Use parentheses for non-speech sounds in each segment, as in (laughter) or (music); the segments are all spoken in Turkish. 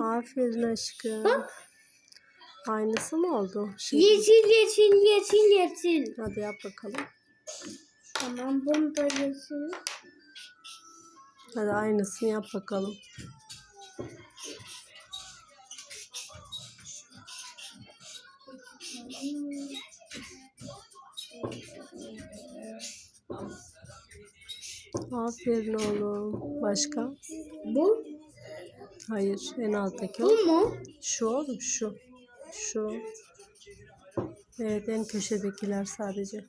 Aferin aşkım. Aynısı mı oldu? Şimdi, Yeşil yeşil yeşil yeşil. hadi yap bakalım. Tamam bunu da yeşil. Hadi aynısını yap bakalım. Aferin oğlum. Başka? Bu? Hayır. En alttaki o. Bu mu? Şu oğlum şu. Şu. Evet en köşedekiler sadece.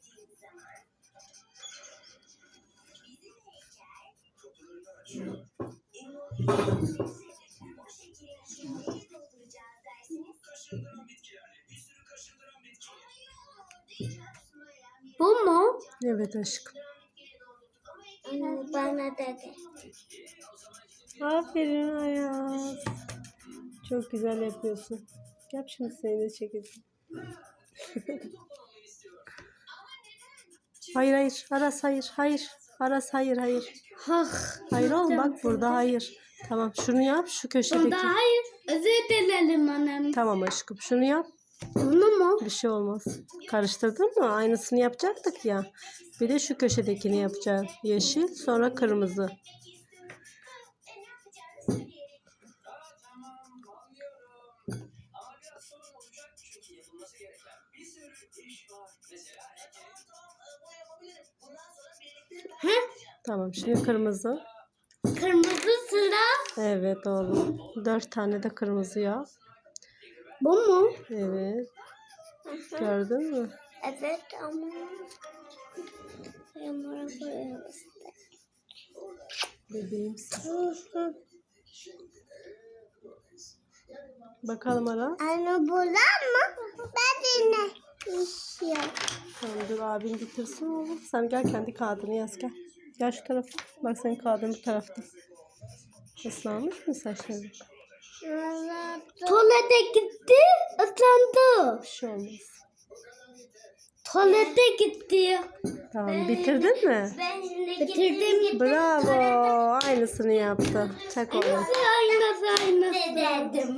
Bu mu? Evet aşkım. Bana dedi. Aferin Ayaz. Çok güzel yapıyorsun. Yap şimdi seni de çekeceğim. (laughs) hayır hayır. Aras hayır. Hayır. Aras hayır hayır. Hah. Hayır oğlum bak burada hayır. Tamam şunu yap şu köşedeki. Bunda hayır. Özür dilerim annem. Tamam aşkım şunu yap. Bunu mu? Bir şey olmaz. Karıştırdın mı? Aynısını yapacaktık ya. Bir de şu köşedekini yapacağız. Yeşil sonra kırmızı. He? Tamam şimdi kırmızı. Kırmızı sıra. Evet oğlum. Dört tane de kırmızı yap. Bu mu? Evet. Gördün mü? Evet ama yamara koyuyoruz. Bebeğim. Bakalım Ara. Anne bulan mı? Ben istiyorum? Tamam dur abin getirsin oğlum. Sen gel kendi kağıdını yaz gel. Gel şu tarafa. Bak senin kağıdın bu tarafta. Islanmış mı saçların? Tuvalete gitti, ıslandı. Bir şey olmaz. Tuvalete gitti. Tamam bitirdin mi? Bitirdim. Bravo. Aynısını yaptı. Çak oğlum. Aynası aynası.